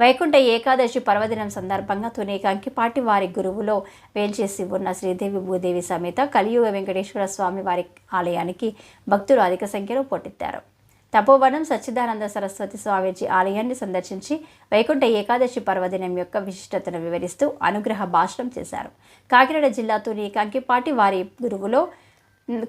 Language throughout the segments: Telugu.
వైకుంఠ ఏకాదశి పర్వదినం సందర్భంగా తుని పాటి వారి గురువులో వేల్చేసి ఉన్న శ్రీదేవి భూదేవి సమేత కలియుగ వెంకటేశ్వర స్వామి వారి ఆలయానికి భక్తులు అధిక సంఖ్యలో పోటెత్తారు. తపోవనం సచ్చిదానంద సరస్వతి స్వామీజీ ఆలయాన్ని సందర్శించి వైకుంఠ ఏకాదశి పర్వదినం యొక్క విశిష్టతను వివరిస్తూ అనుగ్రహ భాషణం చేశారు. కాకినాడ జిల్లా తుని కంకిపాటి వారి గురువులో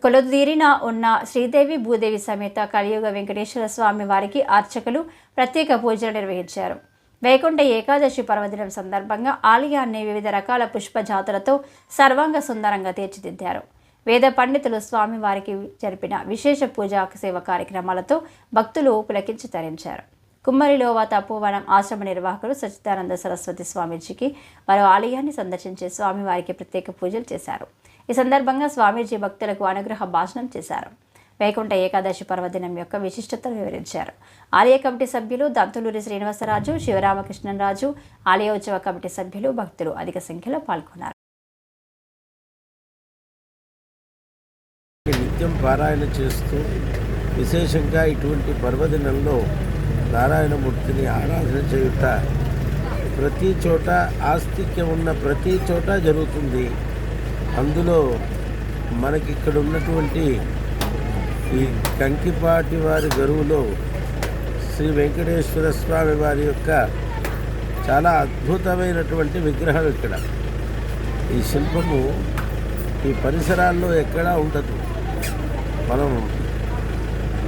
కొలదీరిన ఉన్న శ్రీదేవి భూదేవి సమేత కలియుగ వెంకటేశ్వర స్వామి వారికి అర్చకులు ప్రత్యేక పూజలు నిర్వహించారు. వైకుంఠ ఏకాదశి పర్వదినం సందర్భంగా ఆలయాన్ని వివిధ రకాల పుష్ప జాతులతో సర్వాంగ సుందరంగా తీర్చిదిద్దారు. వేద పండితులు స్వామివారికి జరిపిన విశేష పూజా సేవ కార్యక్రమాలతో భక్తులు పులకించి తరించారు. కుమ్మరిలోవా తపోవనం ఆశ్రమ నిర్వాహకులు సచిదానంద సరస్వతి స్వామీజీకి వారు ఆలయాన్ని సందర్శించి స్వామివారికి ప్రత్యేక పూజలు చేశారు. ఈ సందర్భంగా స్వామీజీ భక్తులకు అనుగ్రహ భాషణం చేశారు. వైకుంఠ ఏకాదశి పర్వదినం యొక్క విశిష్టతను వివరించారు. ఆలయ కమిటీ సభ్యులు దంతులూరి శ్రీనివాసరాజు శివరామకృష్ణరాజు ఆలయ ఉత్సవ కమిటీ సభ్యులు భక్తులు అధిక సంఖ్యలో పాల్గొన్నారు. నిత్యం పారాయణ చేస్తూ విశేషంగా ఇటువంటి పర్వదినంలో నారాయణమూర్తిని ఆరాధన చేయుట ప్రతి చోట ఆస్తిక్యం ఉన్న ప్రతి చోట జరుగుతుంది. అందులో మనకి ఇక్కడ ఉన్నటువంటి ఈ కంకిపాటి వారి గరువులో శ్రీ వెంకటేశ్వర స్వామి వారి యొక్క చాలా అద్భుతమైనటువంటి విగ్రహం ఇక్కడ. ఈ శిల్పము ఈ పరిసరాల్లో ఎక్కడా ఉండదు. మనం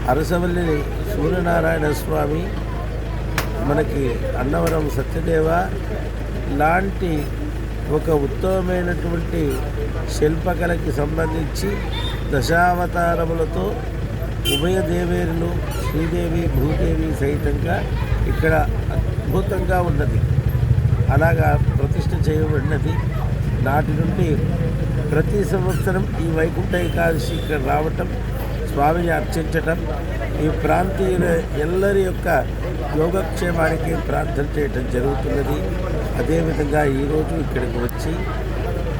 అరసవల్లి సూర్యనారాయణ స్వామి మనకి అన్నవరం సత్యదేవ లాంటి ఒక ఉత్తమమైనటువంటి శిల్పకళకి సంబంధించి దశావతారములతో ఉభయ దేవేరులు శ్రీదేవి భూదేవి సహితంగా ఇక్కడ అద్భుతంగా ఉన్నది. అలాగా ప్రతిష్ఠ చేయబడినది. నాటి నుండి ప్రతి సంవత్సరం ఈ వైకుంఠ ఏకాదశి ఇక్కడ రావటం స్వామిని అర్చించటం ఈ ప్రాంతీయుల ఎల్లరి యొక్క యోగక్షేమానికి ప్రార్థన చేయటం జరుగుతున్నది. అదేవిధంగా ఈరోజు ఇక్కడికి వచ్చి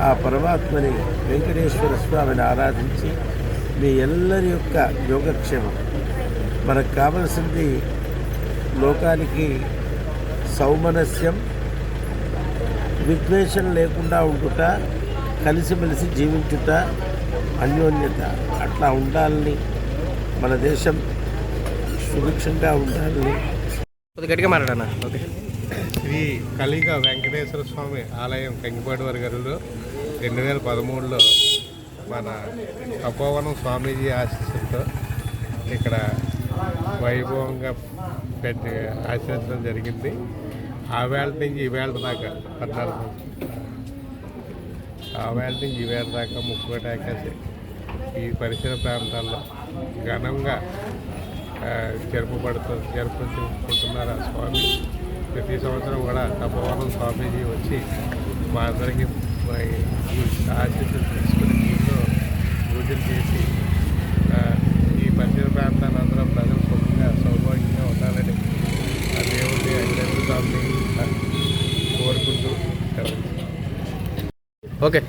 ఆ పరమాత్మని వెంకటేశ్వర స్వామిని ఆరాధించి మీ ఎల్లరి యొక్క యోగక్షేమం. మనకు కావలసింది లోకానికి సౌమనస్యం విద్వేషం లేకుండా ఉండుట కలిసిమెలిసి జీవించుట అన్యోన్యత. అట్లా ఉండాలని మన దేశం సుభిక్షంగా ఉండాలని. గట్టిగా మాట్లాడనా? ఓకే. శ్రీ కలిగ వెంకటేశ్వర స్వామి ఆలయం కంకిపాటి వారి గారిలో రెండు వేల పదమూడులో మన తపోవనం స్వామీజీ ఆశీస్సులతో ఇక్కడ వైభవంగా పెట్టి ఆచరించడం జరిగింది. ఆ వేళ నుంచి ఈవేళ దాకా పద్నాలుగు ఆ వేళ నుంచి ఈవేళ దాకా ముక్కోటి ఆకాశం ఈ పరిసర ప్రాంతాల్లో ఘనంగా ఆ, జరుపుకుంటున్నారు ఆ స్వామి. ప్రతి సంవత్సరం కూడా తపోవనం స్వామీజీ వచ్చి మా అందరికీ ఆశీస్సులు తీసుకుని దీంట్లో పూజలు చేసి ఈ పరిసర ప్రాంతాల అందరూ ప్రజలు సుఖంగా సౌభాగ్యంగా ఉండాలని ఆ దేవుడిని అభినందుతామని కోరుకుంటూ. ఓకే.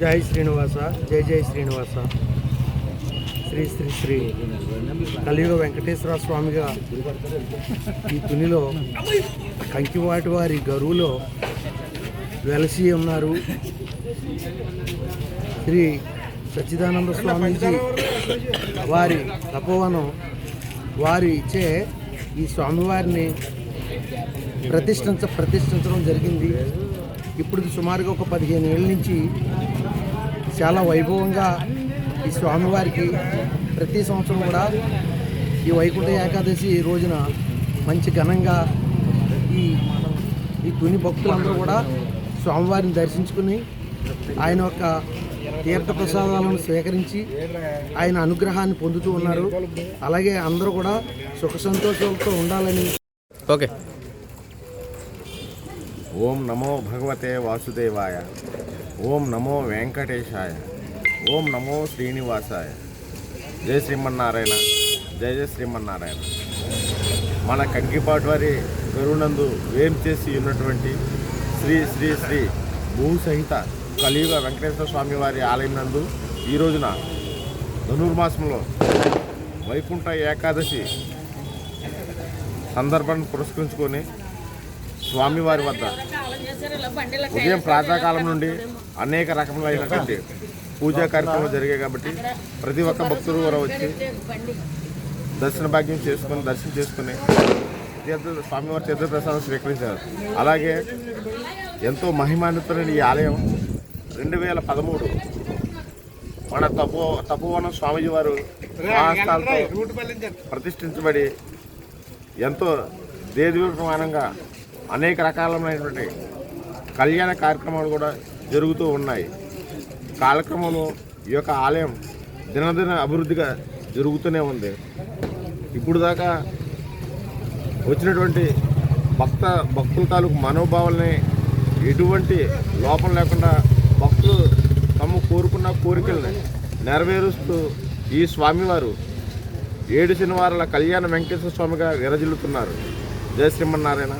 జై శ్రీనివాస జై జై శ్రీనివాస. శ్రీ శ్రీ శ్రీ కలియుగ వెంకటేశ్వర స్వామిగా ఈ తునిలో కంకివాటి వారి గరువులో వెలసి ఉన్నారు. శ్రీ సచ్చిదానంద స్వామీజీ వారి తపోవనం వారి ఇచ్చే ఈ స్వామివారిని ప్రతిష్ఠించ ప్రతిష్ఠించడం జరిగింది. ఇప్పుడు సుమారుగా ఒక పదిహేను ఏళ్ళ నుంచి చాలా వైభవంగా ఈ స్వామివారికి ప్రతి సంవత్సరం కూడా ఈ వైకుంఠ ఏకాదశి రోజున మంచి ఘనంగా ఈ ఈ తుని భక్తులందరూ కూడా స్వామివారిని దర్శించుకుని ఆయన యొక్క తీర్థ ప్రసాదాలను స్వీకరించి ఆయన అనుగ్రహాన్ని పొందుతూ ఉన్నారు. అలాగే అందరూ కూడా సుఖ సంతోషాలతో ఉండాలని ఓకే. ఓం నమో భగవతే వాసుదేవాయ. ఓం నమో వెంకటేశాయ. ఓం నమో శ్రీనివాసాయ. జై శ్రీమన్నారాయణ. జై జయ శ్రీమన్నారాయణ. మన కంకిపాటి వారి గరునందు వేం చేసి ఉన్నటువంటి శ్రీ శ్రీ శ్రీ భూసహిత కలియుగ వెంకటేశ్వర స్వామి వారి ఆలయం నందు ఈ రోజున ధనుర్మాసంలో వైకుంఠ ఏకాదశి సందర్భాన్ని పురస్కరించుకొని స్వామివారి వద్ద ఉదయం ప్రాతకాలం నుండి అనేక రకములైనటువంటి పూజా కార్యక్రమాలు జరిగాయి కాబట్టి ప్రతి ఒక్క భక్తులు కూడా వచ్చి దర్శన భాగ్యం చేసుకొని దర్శనం చేసుకుని తీర్థ స్వామివారి తీర్థప్రసాదం స్వీకరించారు. అలాగే ఎంతో మహిమాన్వితమైన ఈ ఆలయం రెండు వేల పదమూడు మన తపో తపోవనం స్వామీజీ వారు మహాస్థాలతో ప్రతిష్ఠించబడి ఎంతో దేదీప్యమానంగా అనేక రకాలైనటువంటి కళ్యాణ కార్యక్రమాలు కూడా జరుగుతూ ఉన్నాయి. కాలక్రమంలో ఈ యొక్క ఆలయం దినదిన అభివృద్ధిగా జరుగుతూనే ఉంది. ఇప్పుడు దాకా వచ్చినటువంటి భక్త భక్తుల తాలూకు మనోభావాలని ఎటువంటి లోపం లేకుండా భక్తులు తమ కోరుకున్న కోరికల్ని నెరవేరుస్తూ ఈ స్వామివారు ఏడు శనివారాల కళ్యాణ వెంకటేశ్వర స్వామిగా విరజిల్లుతున్నారు. జయ శ్రీమన్నారాయణ.